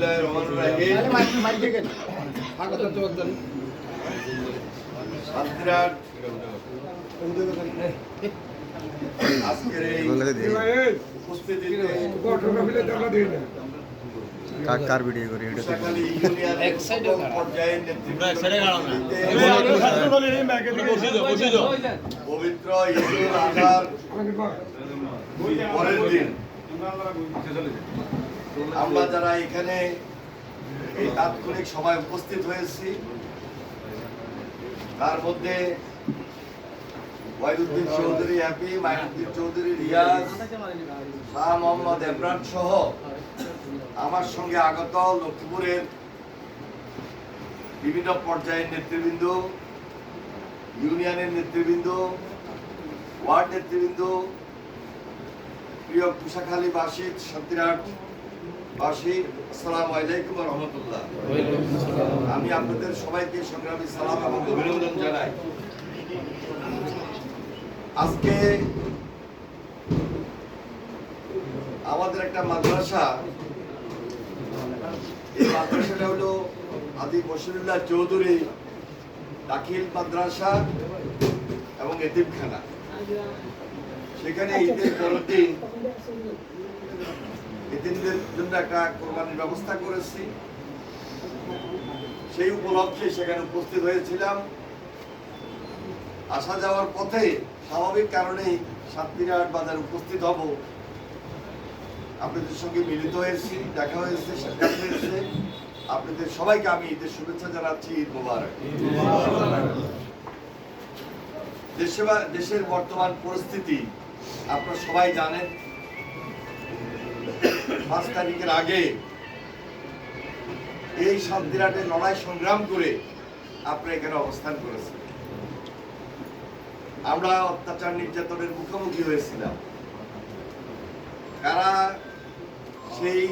বিসমিল্লাহির রহমানির রহিম। শান্তিরাট আজকের এই উপস্থিতিতে কার ভিডিও করে এটা পবিত্র ঈদুল পরের দিন। আমরা যারা এখানে এই তাৎক্ষণিক সভায় উপস্থিত হয়েছি, তার মধ্যে ওয়াইদুদ্দিন চৌধুরী হ্যাপি মাইনুদ্দিন চৌধুরী, রিয়াজ, শাহ মোহাম্মদ এমরান সহ আমার সঙ্গে আগত লক্ষ্মীপুরের বিভিন্ন পর্যায়ের নেতৃবৃন্দ, ইউনিয়নের নেতৃবৃন্দ, ওয়ার্ড নেতৃবৃন্দ, প্রিয় কুশাখালী বাসী শান্তিরাট বাসী আসসালামু আলাইকুম ওয়া রাহমাতুল্লাহ। আমি আপনাদের সবাইকে সংগ্রামী সালাম এবং অভিনন্দন জানাই। আজকে আমাদের একটা মাদ্রাসা, এই মাদ্রাসাটা হলো আদি বসিরুল্লাহ চৌধুরী দাখিল মাদ্রাসা এবং এতিমখানা। সেখানে ঈদের পরের দিন এতিমদের জন্য একটা কোরবানির ব্যবস্থা করেছি। সেই উপলক্ষে সেখানে উপস্থিত হয়েছিলাম। আসা যাওয়ার পথে স্বাভাবিক কারণেই সাতক্ষীরাট বাজার উপস্থিত হব। আপনাদের সঙ্গে মিলিত হয়েছি, দেখা হয়েছে, সাক্ষাৎ হয়েছে। আপনাদের সবাইকে আমি ঈদের শুভেচ্ছা জানাচ্ছি, ঈদ মোবারক। দেশের বর্তমান পরিস্থিতি, আপনারা সবাই জানেন পাঁচ তারিখের আগে এই শান্তিরাটের লড়াই সংগ্রাম করে আপনারা এখানে অবস্থান করেছেন। আমরা অত্যাচার নির্যাতনের মুখোমুখি হয়েছিলাম। কারা সেই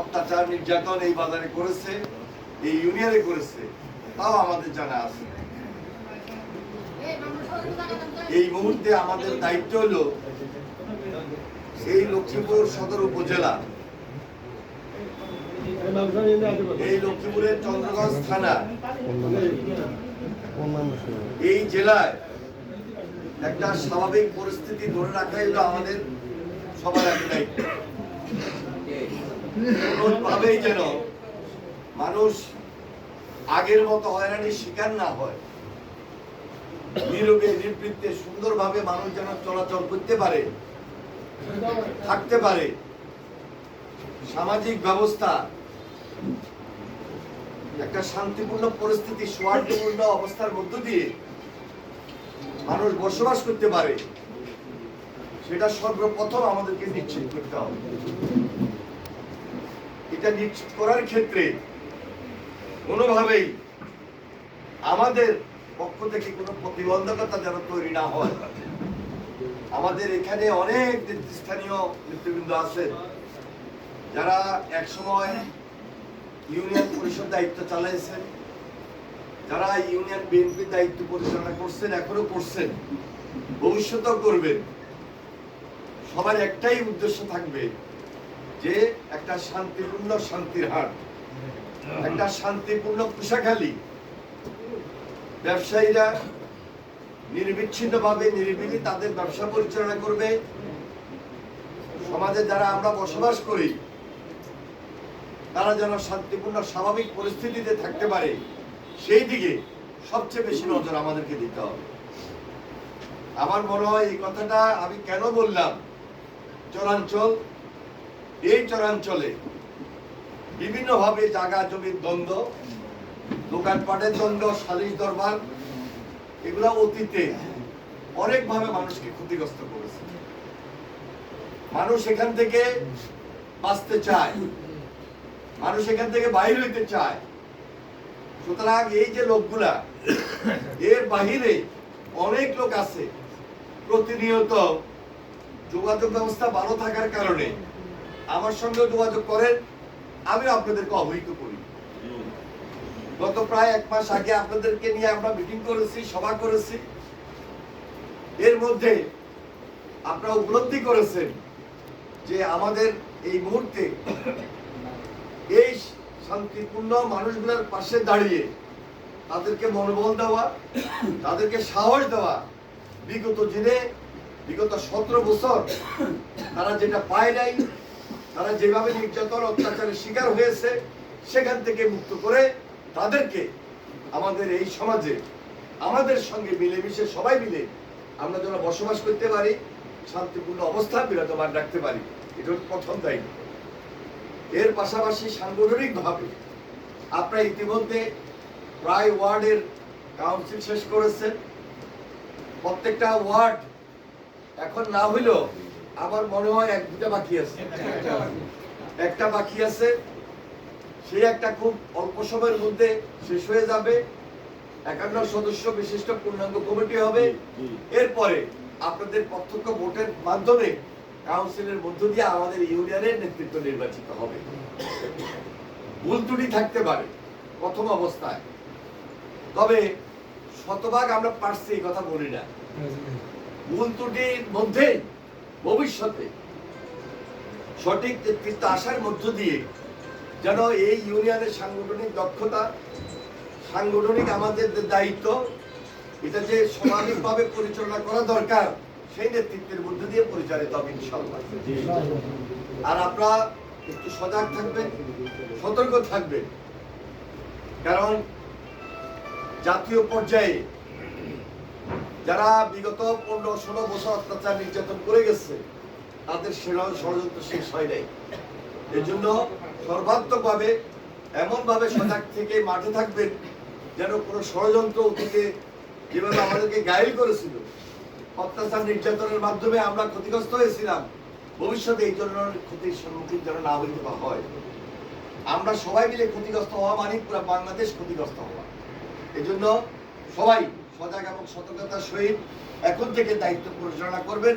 অত্যাচার নির্যাতন এই বাজারে করেছে, এই ইউনিয়নে করেছে, তাও আমাদের জানা আছে। এই মুহূর্তে আমাদের দায়িত্ব হলো এই লক্ষ্মীপুর সদর উপজেলা। এই লক্ষ্মীপুরের চন্দ্রগঞ্জ থানা। এই জেলায় একটা স্বাভাবিক পরিস্থিতি ধরে রাখাই হলো আমাদের সবার এক দায়িত্ব। কোনোভাবেই যেন মানুষ আগের মতো হয়রানির শিকার না হয়। নীরবে নিবৃত্তে সুন্দরভাবে মানুষ যেন চলাচল করতে পারে। থাকতে পারে। সামাজিক ব্যবস্থা, একটা শান্তিপূর্ণ পরিস্থিতি, সৌহার্দ্যপূর্ণ অবস্থার মধ্য দিয়ে মানুষ বসবাস করতে পারে, সেটা সর্বপ্রথম আমাদেরকে নিশ্চিত করতে হবে। এটা নিশ্চিত করার ক্ষেত্রে কোনোভাবেই আমাদের পক্ষ থেকে কোনো প্রতিবন্ধকতা যেন তৈরি না হয়। আমাদের এখানে অনেক নেতৃস্থানীয় নেতৃবৃন্দ আছেন। যারা একসময় ইউনিয়ন পরিষদ দায়িত্ব চালাইছেন, যারা ইউনিয়ন বিএনপি দায়িত্ব পরিচালনা করছেন, এখনও করছেন, ভবিষ্যতেও করবেন। সবার একটাই উদ্দেশ্য থাকবে যে একটা শান্তিপূর্ণ শান্তির হাট, একটা শান্তিপূর্ণ কুশাখালী ব্যবসায়ীরা নির্বিচ্ছিন্নভাবে, নিরিবিলি তাদের ব্যবসা পরিচালনা করবে। সমাজে যারা আমরা বসবাস করি, তারা যেন শান্তিপূর্ণ, স্বাভাবিক পরিস্থিতিতে থাকতে পারে, সেই দিকে সবচেয়ে বেশি নজর আমাদেরকে দিতে হবে। আমার মনে হয় এই কথাটা আমি কেন বললাম? চরাঞ্চল, এই চরাঞ্চলে বিভিন্নভাবে জায়গা জমির দ্বন্দ্ব, দোকানপাটের দ্বন্দ্ব, সালিশ দরবার এগুলো অতীতে অনেকভাবে মানুষকে ক্ষতিগ্রস্ত করেছে। মানুষ এখান থেকে বাঁচতে চায়। মানুষ এখান থেকে বাইর হইতে চায়। সুতরাং এই যে লোকগুলা, এর বাহিরে অনেক লোক আছে। প্রতিনিয়ত যোগাযোগ ব্যবস্থা ভালো থাকার কারণে আমার সঙ্গে যোগাযোগ করেন। আমি আপনাদেরকে অবহিত করি। গত প্রায় এক মাস আগে আপনাদেরকে নিয়ে আমরা মিটিং করেছি, সভা করেছি। এর মধ্যে আপনারা উপলব্ধি করেছেন যে আমাদের এই মুহূর্তে এই শান্তিপূর্ণ মানুষগুলোর পাশে দাঁড়িয়ে তাদেরকে মনোবল দেওয়া, তাদেরকে সাহস দেওয়া, বিগত দিনে, বিগত সতেরো বছর তারা যেটা পায় নাই, তারা যেভাবে নির্যাতন, অত্যাচারের শিকার হয়েছে, সেখান থেকে মুক্ত করে তাদেরকে আমাদের এই সমাজে আমাদের সঙ্গে মিলেমিশে সবাই মিলে আমরা যেন বসবাস করতে পারি শান্তিপূর্ণ অবস্থান বিরাজমান রাখতে পারি এটা প্রথম দায়িত্ব। এর পাশাপাশি সাংগঠনিকভাবে আপনারা ইতিমধ্যে প্রায় ওয়ার্ডের কাউন্সিল শেষ করেছেন। প্রত্যেকটা ওয়ার্ড এখন না হইলেও আমার মনে হয় এক দুটা বাকি আছে। একটা বাকি আছে। সেই একটা খুব অল্প সময়ের মধ্যে শেষ হয়ে যাবে। একান্ন সদস্য বিশিষ্ট পূর্ণাঙ্গ কমিটি হবে। এরপরে আপনাদের প্রত্যক্ষ ভোটের মাধ্যমে কাউন্সিলের মধ্য দিয়ে আমাদের ইউনিয়নের নেতৃত্ব নির্বাচিত হবে। ভুল ত্রুটি থাকতে পারে প্রথম অবস্থায়। তবে শতভাগ আমরা পারছি এই কথা বলি না। ভুল ত্রুটির মধ্যে ভবিষ্যতে সঠিক নেতৃত্ব আসার মধ্য দিয়ে যেন এই ইউনিয়নের সাংগঠনিক দক্ষতা, সাংগঠনিক আমাদের দায়িত্ব, এটা যে সমাজিকভাবে পরিচালনা করা দরকার, সেই নেতৃত্বের মধ্য দিয়ে পরিচালিত হবে আর আপনারা একটু সজাগ থাকবেন, সতর্ক থাকবেন। কারণ জাতীয় পর্যায়ে যারা বিগত পনেরো, ষোলো বছর অত্যাচার নির্যাতন করে গেছে, তাদের সেরা ষড়যন্ত্র শেষ হয় নাই। এজন্য সর্বাত্মকভাবে এমনভাবে সজাগ থেকে মাঠে থাকবেন যেন কোনো ষড়যন্ত্র অতীতে যেভাবে আমাদেরকে গায়েল করেছিল, অত্যাচার নির্যাতনের মাধ্যমে আমরা ক্ষতিগ্রস্ত হয়েছিলাম, ভবিষ্যতে এই ধরনের ক্ষতির সম্মুখীন যেন না হইতে হয়। আমরা সবাই মিলে ক্ষতিগ্রস্ত হওয়া মানে পুরো বাংলাদেশ ক্ষতিগ্রস্ত হওয়া। এজন্য সবাই সজাগ এবং সতর্কতার সহিত এখন থেকে দায়িত্ব পরিচালনা করবেন।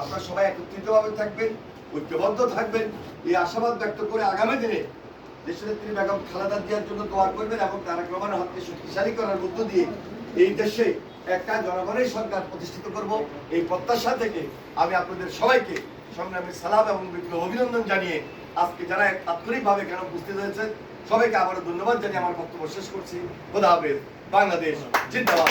আপনারা সবাই একত্রিতভাবে থাকবেন। ঐক্যবদ্ধ থাকবেন। এই আশাবাদ ব্যক্ত করে আগামী দিনে দেশনেত্রী বেগম খালেদা জিয়ার জন্য দোয়া করবেন এবং তারা রহমানের হাতকে শক্তিশালী করার মধ্য দিয়ে এই দেশে একটা জনগণের সরকার প্রতিষ্ঠিত করব। এই প্রত্যাশা থেকে আমি আপনাদের সবাইকে সংগ্রামী সালাম এবং বিপ্লব অভিনন্দন জানিয়ে আজকে যারা তাৎক্ষণিকভাবে কেন উপস্থিত হয়েছে সবাইকে আবারও ধন্যবাদ জানিয়ে আমার বক্তব্য শেষ করছি। খোদা হাফেজ। বাংলাদেশ জিন্দাবাদ।